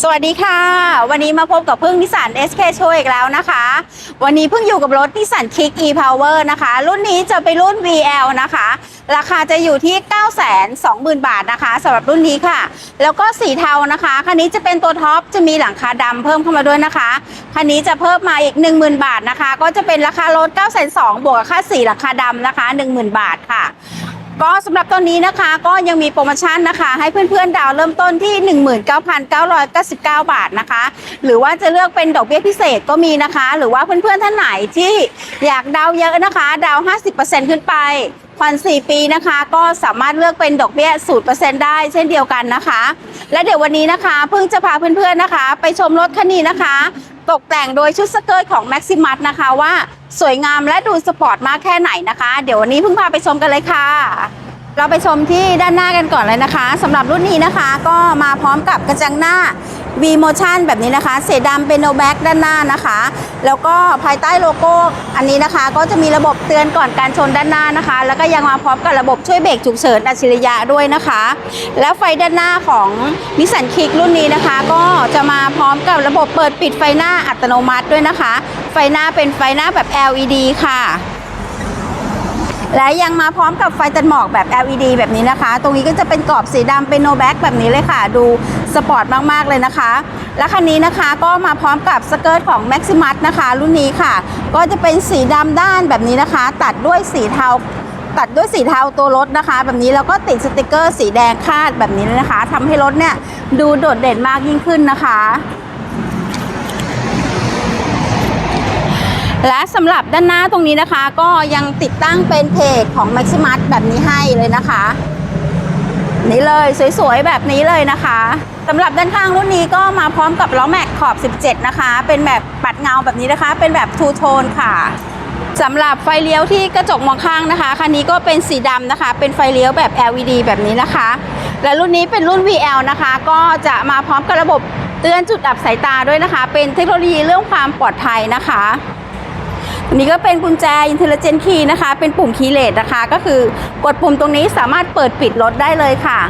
สวัสดีค่ะ วันนี้มาพบกับพึ่งนิสสัน SK Show อีกแล้วนะคะ วันนี้พิ่งอยู่กับรถนิสสัน Kick e Power นะคะ รุ่นนี้จะเป็นรุ่น VL นะคะ ราคาจะอยู่ที่ 920,000 บาทนะคะสำหรับรุ่นนี้ค่ะ แล้วก็สีเทานะคะคันนี้จะเป็นตัวท็อปจะมีหลังคาดำเพิ่มเข้ามาด้วยนะคะคันนี้จะเพิ่มมาอีก 10,000 บาทนะคะ ก็จะเป็นราคารถ902,000บวกกับค่าสีหลังคาดำนะคะ 10,000 บาทค่ะ ก็สำหรับตอนนี้นะคะก็ยังมีโปรโมชั่นนะคะ ให้เพื่อนๆดาวเริ่มต้นที่ 19,999 บาทนะคะ หรือว่าจะเลือกเป็นดอกเบี้ยพิเศษก็มีนะคะ หรือว่าเพื่อนๆท่านไหนที่อยากดาวเยอะนะคะ ดาวน์50%ขึ้นไปผ่อน4 ปีนะคะ ก็สามารถเลือกเป็นดอกเบี้ย 0%ได้เช่นเดียวกันนะคะ และเดี๋ยววันนี้นะคะเพิ่งจะพาเพื่อนๆนะคะ ไปชมรถคันนี้นะคะ ตกแต่งโดยชุดสเกิร์ตของ Maximus นะคะว่าสวยงามและดูสปอร์ตมากแค่ไหนนะคะ เดี๋ยววันนี้เพิ่งพาไปชมกันเลยค่ะ เราไปชมที่ด้านหน้ากันก่อนเลยนะคะสำหรับรุ่นนี้นะคะ ก็มาพร้อมกับกระจังหน้า V Motion แบบนี้นะคะ เสีดำเป็นโนแบ็กด้านหน้านะคะ แล้วก็ภายใต้โลโก้อันนี้นะคะ ก็จะมีระบบเตือนก่อนการชนด้านหน้านะคะ แล้วก็ยังมาพร้อมกับระบบช่วยเบรกฉุกเฉินอัจฉริยะด้วยนะคะ แล้วไฟด้านหน้าของนิสสันคิกรุ่นนี้นะคะ ก็จะมาพร้อมกับระบบเปิดปิดไฟหน้าอัตโนมัติด้วยนะคะ ไฟหน้าเป็นไฟหน้าแบบ LED ค่ะ และยังมาพร้อมกับไฟตัดหมอกแบบ LED แบบนี้นะคะ ตรงนี้ก็จะเป็นกรอบสีดำเป็นโนแบ็กแบบนี้เลยค่ะ ดูสปอร์ตมาก ๆ เลยนะคะ และคันนี้นะคะก็มาพร้อมกับสเกิร์ตของ Maximus นะคะ รุ่นนี้ค่ะ ก็จะเป็นสีดำด้านแบบนี้นะคะ ตัดด้วยสีเทาตัดด้วยสีเทาตัวรถนะคะ แบบนี้แล้วก็ติดสติกเกอร์สีแดงคาดแบบนี้เลยนะคะทำให้รถเนี่ยดูโดดเด่นมากยิ่งขึ้นนะคะ และสำหรับด้านหน้าตรงนี้นะคะ ก็ยังติดตั้งเป็นเพจของ Maximus แบบนี้ให้เลยนะคะ นี่เลยสวยๆ แบบนี้เลยนะคะสำหรับด้านข้างรุ่นนี้ก็มาพร้อมกับล้อแม็กขอบ 17 นะคะ เป็นแบบปัดเงาแบบนี้นะคะ เป็นแบบทูโทนค่ะสำหรับไฟเลี้ยวที่กระจกมองข้างนะคะคันนี้ก็เป็นสีดำนะคะ เป็นไฟเลี้ยวแบบ LED แบบนี้นะคะ และรุ่นนี้เป็นรุ่น VL นะคะ ก็จะมาพร้อมกับระบบเตือนจุดดับสายตาด้วยนะคะ เป็นเทคโนโลยีเรื่องความปลอดภัยนะคะ นนี้ก็เป็นกุญแจ Intelligent Key นะคะ เป็นปุ่มคีย์เลสนะคะ ก็คือกดปุ่มตรงนี้สามารถเปิดปิดรถได้เลยค่ะ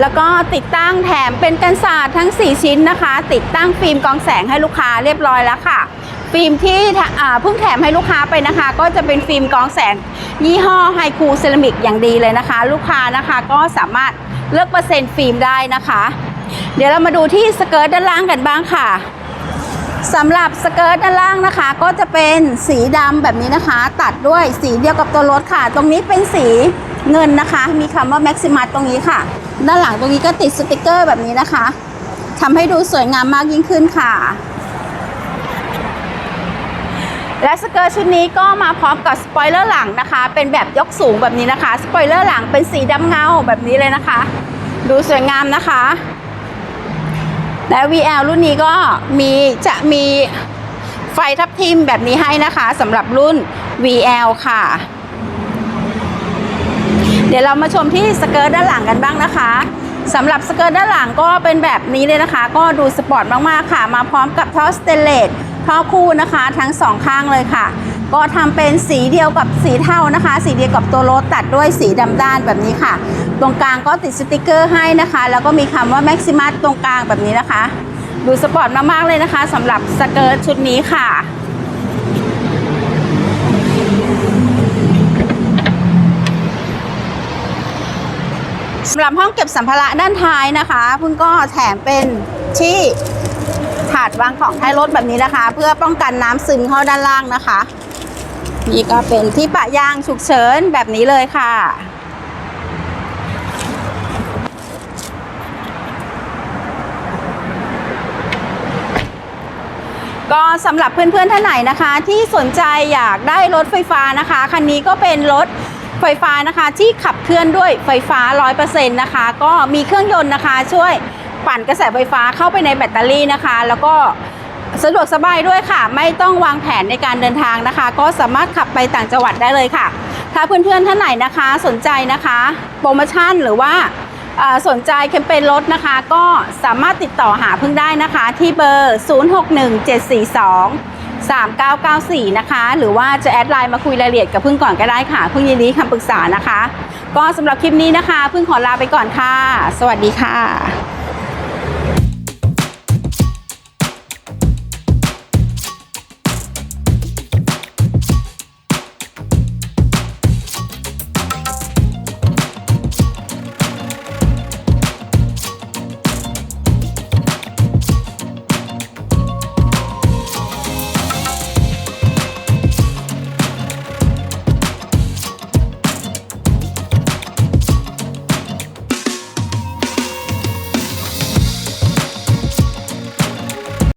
แล้วก็ติดตั้งแถมเป็นกันศาสตร์ทั้ง 4 ชิ้นนะคะ ติดตั้งฟิล์มกองแสงให้ลูกค้าเรียบร้อยแล้วค่ะ ฟิล์มที่เพิ่งแถมให้ลูกค้าไปนะคะ ก็จะเป็นฟิล์มกองแสง ยี่ห้อไฮคูเซรามิกอย่างดีเลยนะคะ ลูกค้านะคะก็สามารถเลือกเปอร์เซ็นต์ฟิล์มได้นะคะ เดี๋ยวเรามาดูที่สเกิร์ตด้านล่างกันบ้างค่ะ สำหรับสเกิร์ตด้านล่างนะคะ ก็จะเป็นสีดำแบบนี้นะคะ ตัดด้วยสีเดียวกับตัวรถค่ะ ตรงนี้เป็นสีเงินนะคะ มีคำว่า Maximus ตรงนี้ค่ะ ด้านหลังตรงนี้ก็ติดสติกเกอร์แบบนี้นะคะทำให้ดูสวยงามมากยิ่งขึ้นค่ะ และสเกิร์ตชุดนี้ก็มาพร้อมกับสปอยเลอร์หลังนะคะ เป็นแบบยกสูงแบบนี้นะคะ สปอยเลอร์หลังเป็นสีดำเงาแบบนี้เลยนะคะ ดูสวยงามนะคะ และ VL รุ่นนี้ก็มีจะมีไฟทับทิมแบบนี้ให้นะคะสำหรับรุ่น VL ค่ะ เดี๋ยวเรามาชมที่สเกิร์ตด้านหลังกันบ้างนะคะสำหรับสเกิร์ตด้านหลังก็เป็นแบบนี้เลยนะคะ ก็ดูสปอร์ตมากๆค่ะ มาพร้อมกับท่อสเตนเลสท่อคู่นะคะ ทั้งสองข้างเลยค่ะ ก็ทำเป็นสีเดียวกับสีเทานะคะ สีเดียวกับตัวรถตัดด้วยสีดำด้านแบบนี้ค่ะ ตรงกลางก็ติดสติกเกอร์ให้นะคะ แล้วก็มีคำว่า Maximus ตรงกลางแบบนี้นะคะ ดูสปอร์ตมากๆเลยนะคะสำหรับสเกิร์ตชุดนี้ค่ะสำหรับห้องเก็บสัมภาระด้านท้ายนะคะเพิ่งก็แถมเป็นที่ถาดวางของท้ายรถแบบนี้นะคะ เพื่อป้องกันน้ำซึมเข้าด้านล่างนะคะ นี่ก็เป็นที่ปะยางฉุกเฉินแบบนี้เลยค่ะ ก็สำหรับเพื่อนๆท่านไหนนะคะ ที่สนใจอยากได้รถไฟฟ้านะคะ คันนี้ก็เป็นรถไฟฟ้านะคะที่ขับเคลื่อนด้วยไฟฟ้า 100%นะคะ ก็มีเครื่องยนต์นะคะ ช่วยปั่นกระแสไฟฟ้าเข้าไปในแบตเตอรี่นะคะ แล้วก็ สะดวกสบายด้วยค่ะ ไม่ต้องวางแผนในการเดินทางนะคะ ก็สามารถขับไปต่างจังหวัดได้เลยค่ะ ถ้าเพื่อนๆท่านไหนนะคะสนใจนะคะ โปรโมชั่นหรือว่าสนใจแคมเปญรถนะคะ ก็สามารถติดต่อหาพึ่งได้นะคะ ที่เบอร์ 061742 3994 นะคะ หรือว่าจะแอดไลน์มาคุยรายละเอียดกับพึ่งก่อนก็ได้ค่ะพึ่งยินดีคำปรึกษานะคะ ก็สำหรับคลิปนี้นะคะ พึ่งขอลาไปก่อนค่ะ สวัสดีค่ะ